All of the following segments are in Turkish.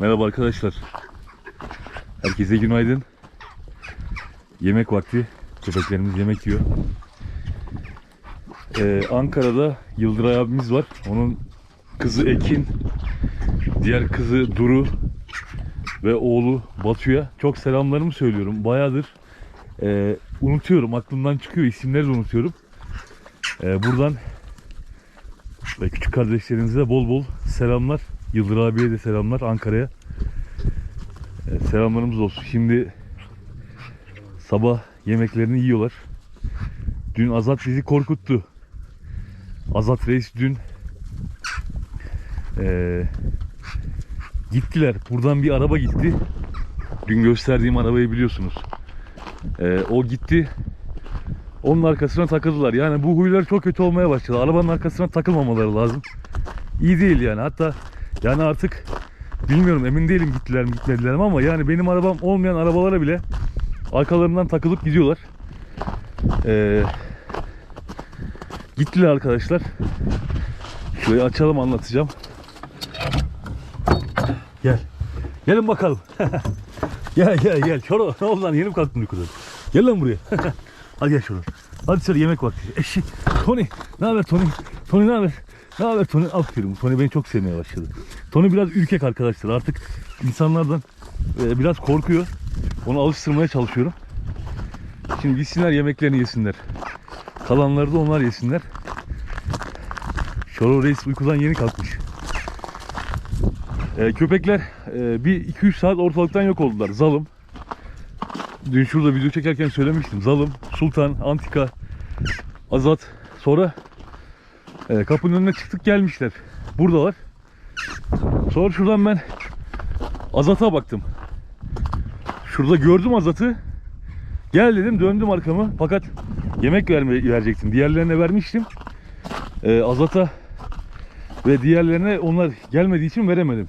Merhaba arkadaşlar. Herkese günaydın. Yemek vakti. Köpeklerimiz yemek yiyor. Ee, Ankara'da Yıldıray abimiz var. Onun kızı Ekin, diğer kızı Duru ve oğlu Batu'ya çok selamlarımı söylüyorum. Bayağıdır e, unutuyorum. Aklımdan çıkıyor. isimleri de unutuyorum. E, buradan ve küçük kardeşlerinize bol bol selamlar. Yıldır abiye de selamlar Ankara'ya. E, selamlarımız olsun. Şimdi sabah yemeklerini yiyorlar. Dün Azat bizi korkuttu. Azat Reis dün e, gittiler. Buradan bir araba gitti. Dün gösterdiğim arabayı biliyorsunuz. E, o gitti. Onun arkasına takıldılar. Yani bu huylar çok kötü olmaya başladı. Arabanın arkasına takılmamaları lazım. İyi değil yani. Hatta yani artık bilmiyorum emin değilim gittiler mi gitmediler mi ama yani benim arabam olmayan arabalara bile arkalarından takılıp gidiyorlar. Ee, gittiler arkadaşlar. Şurayı açalım anlatacağım. Gel. Gelin bakalım. gel gel gel. Şoro ne oldu lan yeni mi kalktın uykudan? Gel lan buraya. Hadi gel şuradan. Hadi söyle yemek vakti. Eşi. Tony. Ne haber Tony? Tony ne haber? Ne haber Tony? Aferin. Tony beni çok sevmeye başladı. Tony biraz ürkek arkadaşlar. Artık insanlardan e, biraz korkuyor. Onu alıştırmaya çalışıyorum. Şimdi gitsinler yemeklerini yesinler. Kalanları da onlar yesinler. Şoro Reis uykudan yeni kalkmış. E, köpekler e, bir 2-3 saat ortalıktan yok oldular. Zalım. Dün şurada video çekerken söylemiştim. Zalım, Sultan, Antika, Azat. Sonra e, kapının önüne çıktık gelmişler. Buradalar. Sonra şuradan ben Azat'a baktım. Şurada gördüm Azat'ı. Gel dedim döndüm arkamı. Fakat yemek verme, verecektim. Diğerlerine vermiştim. E, Azat'a ve diğerlerine onlar gelmediği için veremedim.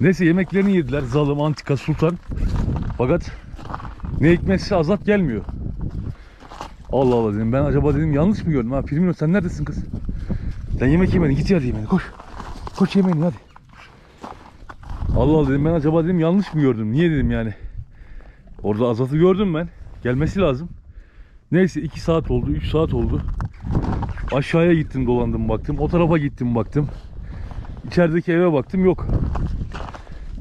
Neyse yemeklerini yediler. Zalım, Antika, Sultan. Fakat ne hikmetse Azat gelmiyor. Allah Allah dedim. Ben acaba dedim yanlış mı gördüm? Ha Firmino sen neredesin kız? Sen yemek yemedin. Git hadi yemeğini. Koş. Koş yemeğini hadi. Allah Allah dedim. Ben acaba dedim yanlış mı gördüm? Niye dedim yani. Orada Azat'ı gördüm ben. Gelmesi lazım. Neyse 2 saat oldu. 3 saat oldu. Aşağıya gittim dolandım baktım. O tarafa gittim baktım. İçerideki eve baktım yok.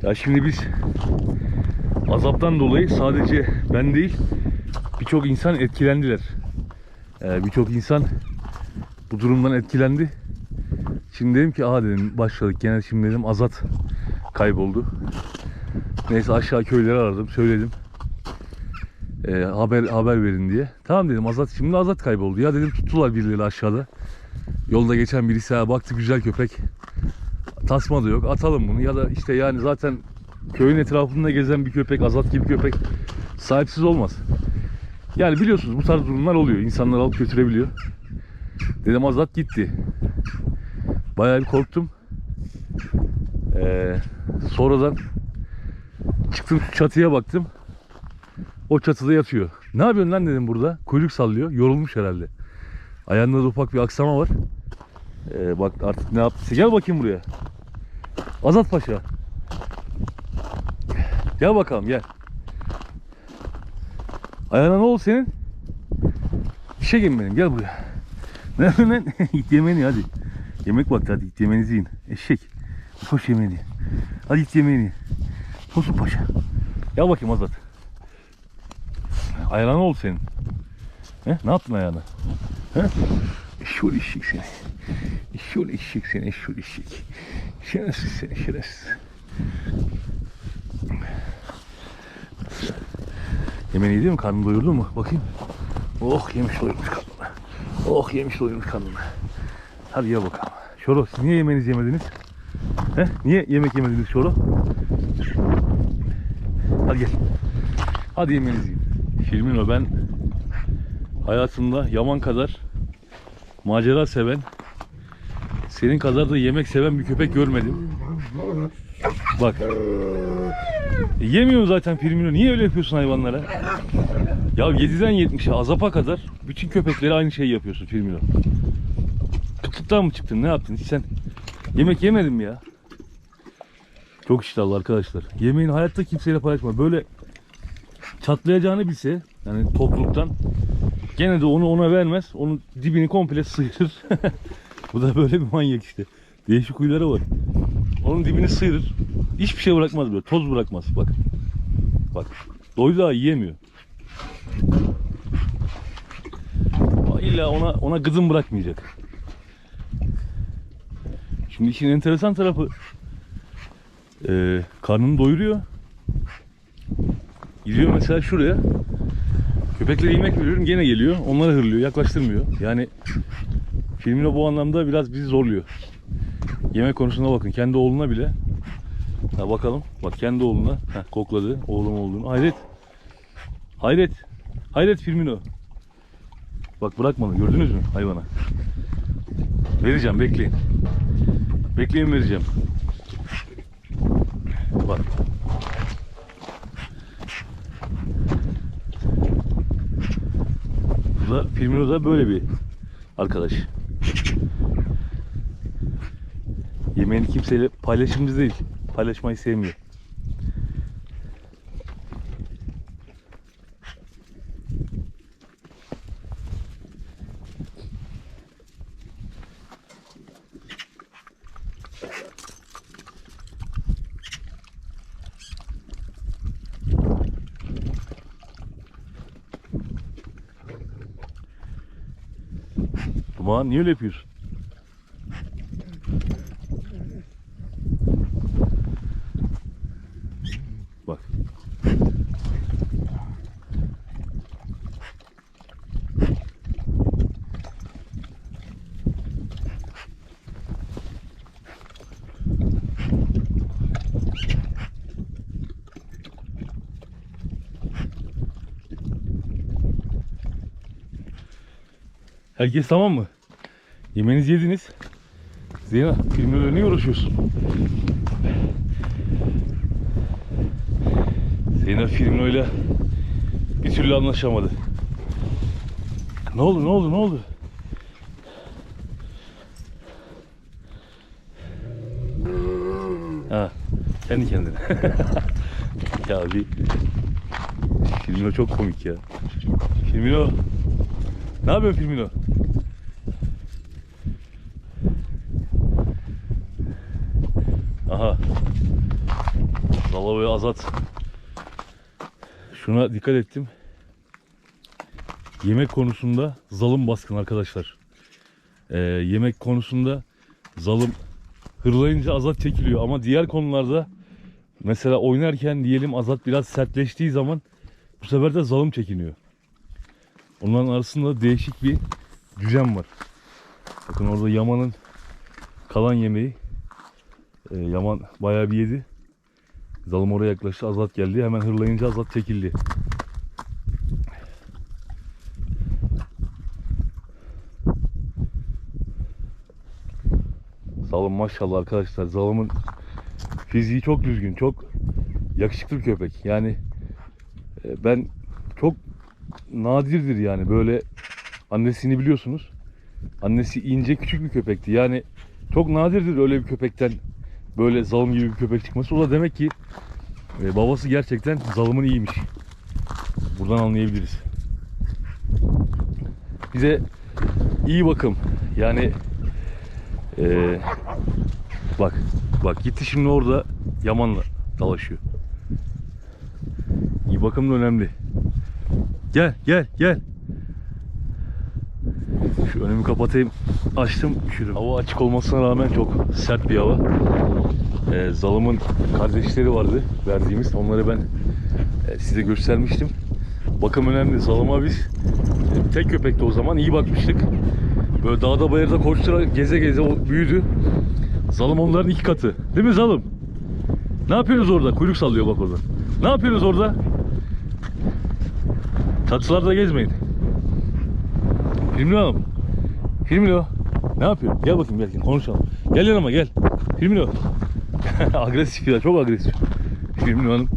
Ya şimdi biz azaptan dolayı sadece ben değil birçok insan etkilendiler. Ee, birçok insan bu durumdan etkilendi. Şimdi dedim ki aha dedim başladık gene şimdi dedim azat kayboldu. Neyse aşağı köyleri aradım söyledim. Ee, haber haber verin diye. Tamam dedim azat şimdi azat kayboldu. Ya dedim tuttular birileri aşağıda. Yolda geçen birisi ha, baktı güzel köpek. Tasma da yok atalım bunu ya da işte yani zaten köyün etrafında gezen bir köpek azat gibi köpek sahipsiz olmaz. Yani biliyorsunuz bu tarz durumlar oluyor. İnsanlar alıp götürebiliyor. Dedim azat gitti. Bayağı bir korktum. Ee, sonradan çıktım çatıya baktım. O çatıda yatıyor. Ne yapıyorsun lan dedim burada. Kuyruk sallıyor. Yorulmuş herhalde. Ayağında da ufak bir aksama var. Ee, bak artık ne yaptı. Gel bakayım buraya. Azat Paşa. Gel bakalım gel. Ayağına ne oldu senin? Bir şey yemin benim gel buraya. Ne yapıyorsun lan? git yemeğini hadi. Yemek vakti hadi git yemeğinizi yiyin. Eşek. Koş yemeğini. Hadi git yemeğini. Tosun Paşa. Gel bakayım Azat. Ayağına ne oldu senin? He? Ne yaptın ayağına? He? Eşşoğlu eşek seni. Eşşoğlu eşek seni. Eşşoğlu eşek. Şerefsiz seni şerefsiz. Yemeğini yedi mi? Karnını doyurdu mu? Bakayım. Oh yemiş doyurmuş karnını. Oh yemiş doyurmuş karnını. Hadi ye bakalım. Şoro siz niye yemeğinizi yemediniz? He? Niye yemek yemediniz Şoro? Hadi gel. Hadi yemeğinizi yiyin. Filmin o ben hayatımda Yaman kadar macera seven senin kadar da yemek seven bir köpek görmedim. Bak. E, yemiyor zaten Firmino. Niye öyle yapıyorsun hayvanlara? Ya 7'den 70'e azapa kadar bütün köpekleri aynı şeyi yapıyorsun Firmino. Kıtlıktan mı çıktın? Ne yaptın? Hiç sen yemek yemedin mi ya? Çok iştahlı arkadaşlar. Yemeğini hayatta kimseyle paylaşma. Böyle çatlayacağını bilse yani topluluktan gene de onu ona vermez. Onun dibini komple sıyırır. Bu da böyle bir manyak işte. Değişik huyları var. Onun dibini sıyırır. Hiçbir şey bırakmaz böyle. Toz bırakmaz. Bak. Bak. Doydu daha yiyemiyor. İlla ona ona gıdım bırakmayacak. Şimdi işin enteresan tarafı e, karnını doyuruyor. Gidiyor mesela şuraya. Köpeklere yemek veriyorum gene geliyor. Onları hırlıyor, yaklaştırmıyor. Yani filmine bu anlamda biraz bizi zorluyor. Yemek konusuna bakın. Kendi oğluna bile. Ha bakalım. Bak kendi oğluna. Heh, kokladı. Oğlum olduğunu. Hayret. Hayret. Hayret Firmino. Bak bırakmadı. Gördünüz mü hayvana? Vereceğim bekleyin. Bekleyin vereceğim. Bak. Bu da Firmino da böyle bir arkadaş. Yemeğini kimseyle paylaşımcı değil. Paylaşmayı sevmiyor. Duman niye öyle yapıyorsun? Bak. Herkes tamam mı? Yemeğinizi yediniz. Zeyna filmle önüne uğraşıyorsun. Zeynep Firmino'yla bir türlü anlaşamadı. Ne oldu ne oldu ne oldu? Ha, kendi kendine. ya bir Firmino çok komik ya. Firmino ne yapıyorsun Firmino? Aha. Zala ve Azat Şuna dikkat ettim. Yemek konusunda zalım baskın arkadaşlar. Ee, yemek konusunda zalım hırlayınca azat çekiliyor ama diğer konularda mesela oynarken diyelim azat biraz sertleştiği zaman bu sefer de zalım çekiniyor. Onların arasında değişik bir düzen var. Bakın orada Yaman'ın kalan yemeği. Ee, Yaman bayağı bir yedi. Zalım oraya yaklaştı. Azat geldi. Hemen hırlayınca Azat çekildi. Zalım maşallah arkadaşlar. Zalımın fiziği çok düzgün. Çok yakışıklı bir köpek. Yani e, ben nadirdir yani böyle annesini biliyorsunuz. Annesi ince küçük bir köpekti. Yani çok nadirdir öyle bir köpekten böyle zalım gibi bir köpek çıkması. O da demek ki e, babası gerçekten zalımın iyiymiş. Buradan anlayabiliriz. Bize iyi bakım. Yani e, bak bak gitti şimdi orada Yaman'la dalaşıyor. İyi bakım da önemli. Gel gel gel. Şu önümü kapatayım. Açtım üşüdüm. Hava açık olmasına rağmen çok sert bir hava. Ee, Zalım'ın kardeşleri vardı verdiğimiz. Onları ben e, size göstermiştim. Bakım önemli. Zalım'a biz e, tek köpekti o zaman. iyi bakmıştık. Böyle dağda bayırda koştura geze geze o büyüdü. Zalım onların iki katı. Değil mi Zalım? Ne yapıyorsunuz orada? Kuyruk sallıyor bak orada. Ne yapıyorsunuz orada? Çatılarda gezmeyin. Filmli Hanım. Filmli Ne yapıyor? Gel bakayım gel, konuşalım. Gel yanıma gel. Filmli agresif ya çok agresif. Filmli Hanım.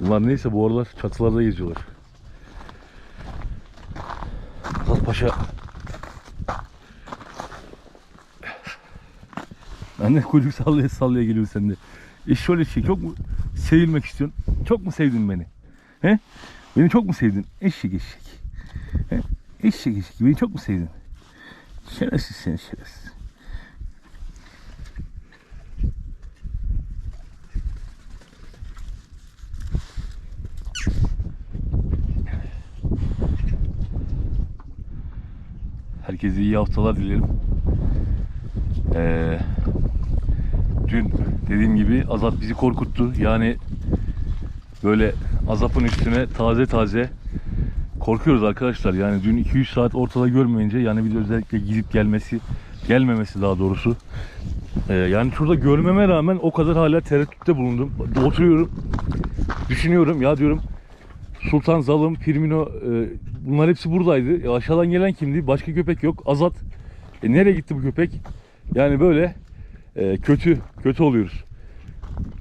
Bunlar neyse bu aralar çatılarda geziyorlar. Azat Paşa Ben de kuyruk sallaya sallaya geliyor sende. E şöyle şey çok mu sevilmek istiyorsun? Çok mu sevdin beni? He? Beni çok mu sevdin? Eşek eşek. He? Eşek eşek. Beni çok mu sevdin? Şerefsiz seni şerefsiz. Herkese iyi haftalar dilerim. Ee, dün dediğim gibi Azat bizi korkuttu. Yani böyle Azap'ın üstüne taze taze korkuyoruz arkadaşlar. Yani dün 200 saat ortada görmeyince yani bir de özellikle gidip gelmesi gelmemesi daha doğrusu. Ee, yani şurada görmeme rağmen o kadar hala tereddütte bulundum. Oturuyorum. Düşünüyorum ya diyorum Sultan Zalım, Firmino e, bunlar hepsi buradaydı. E, aşağıdan gelen kimdi? Başka köpek yok. Azat. E, nereye gitti bu köpek? Yani böyle e, kötü kötü oluyoruz.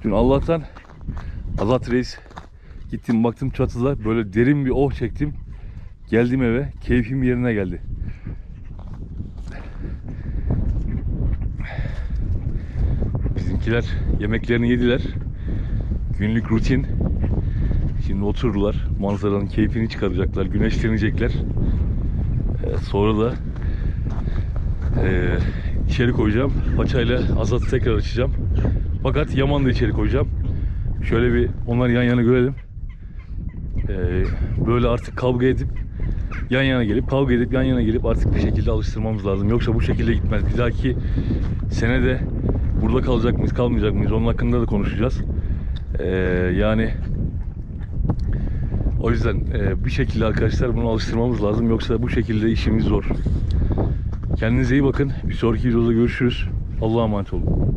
Dün Allah'tan Azat Reis gittim baktım çatıda böyle derin bir oh çektim. Geldim eve. Keyfim yerine geldi. Bizimkiler yemeklerini yediler. Günlük rutin. Şimdi otururlar. Manzaranın keyfini çıkaracaklar. Güneşlenecekler. Ee, sonra da ee, içeri koyacağım. Paçayla Azat'ı tekrar açacağım. Fakat Yaman'ı da içeri koyacağım. Şöyle bir onları yan yana görelim. Ee, böyle artık kavga edip yan yana gelip kavga edip yan yana gelip artık bir şekilde alıştırmamız lazım. Yoksa bu şekilde gitmez. Bir dahaki sene de burada kalacak mıyız, kalmayacak mıyız? Onun hakkında da konuşacağız. Ee, yani o yüzden e, bir şekilde arkadaşlar bunu alıştırmamız lazım. Yoksa bu şekilde işimiz zor. Kendinize iyi bakın. Bir sonraki videoda görüşürüz. Allah'a emanet olun.